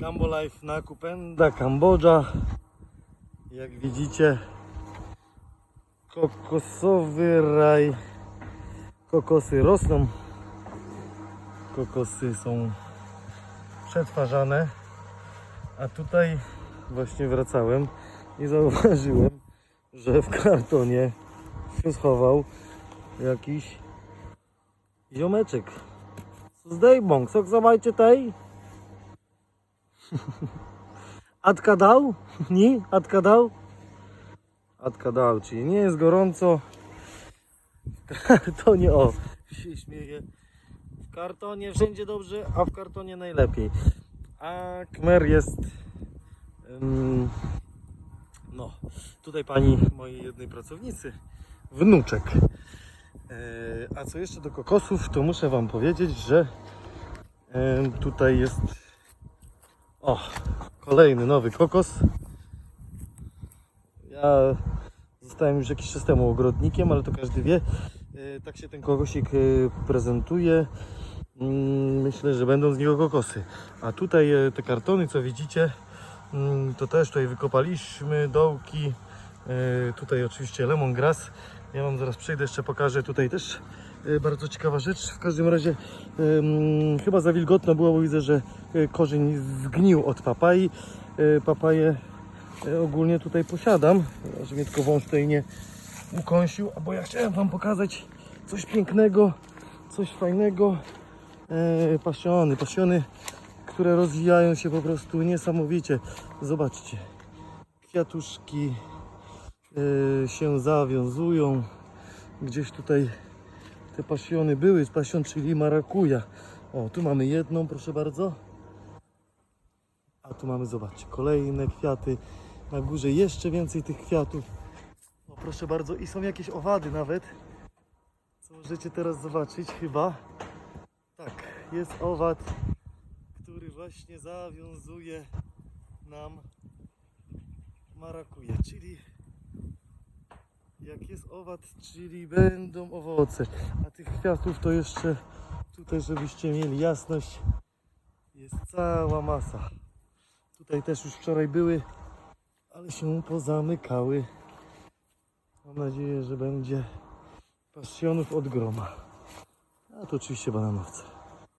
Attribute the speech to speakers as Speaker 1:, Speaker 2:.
Speaker 1: Cambo Life na Kupenda, Kambodża. Jak widzicie, kokosowy raj. Kokosy rosną. Kokosy są przetwarzane. A tutaj właśnie wracałem i zauważyłem, że w kartonie się schował jakiś ziomeczek. Zdejmąg, sok zobaczcie tej. Atka dał? Nie? Atka dał? Atka dał, czyli nie jest gorąco. W kartonie, o, się śmieje. W kartonie wszędzie dobrze, a w kartonie najlepiej. A Kmer jest. ym, no, tutaj pani mojej jednej pracownicy, wnuczek. E, A co jeszcze do kokosów, to muszę Wam powiedzieć, że tutaj jest o, kolejny nowy kokos. Ja zostałem już jakiś czas temu ogrodnikiem, ale to każdy wie. E, Tak się ten kokosik e, prezentuje. Mm, Myślę, że będą z niego kokosy. A tutaj e, te kartony, co widzicie, mm, to też tutaj wykopaliśmy dołki. Tutaj oczywiście lemongrass. Ja Wam zaraz przejdę, jeszcze pokażę. Tutaj też bardzo ciekawa rzecz. W każdym razie chyba za wilgotno było, bo widzę, że e, korzeń zgnił od papai. E, Papaje e, ogólnie tutaj posiadam, żeby mnie tylko wąż tutaj nie ukąsił, bo ja chciałem Wam pokazać coś pięknego, coś fajnego. E, pasiony, pasiony, które rozwijają się po prostu niesamowicie. Zobaczcie, kwiatuszki e, się zawiązują. Gdzieś tutaj te pasiony były, pasion czyli marakuja. O, tu mamy jedną, proszę bardzo. A tu mamy, zobaczcie, kolejne kwiaty. Na górze jeszcze więcej tych kwiatów. O, proszę bardzo, i są jakieś owady nawet. Co możecie teraz zobaczyć chyba. Tak, jest owad, który właśnie zawiązuje nam marakuje, czyli jak jest owad, czyli będą owoce. A tych kwiatów to jeszcze tutaj, żebyście mieli jasność, jest cała masa. Tutaj też już wczoraj były, ale się pozamykały. Mam nadzieję, że będzie pasjonów od groma. A to oczywiście bananowce.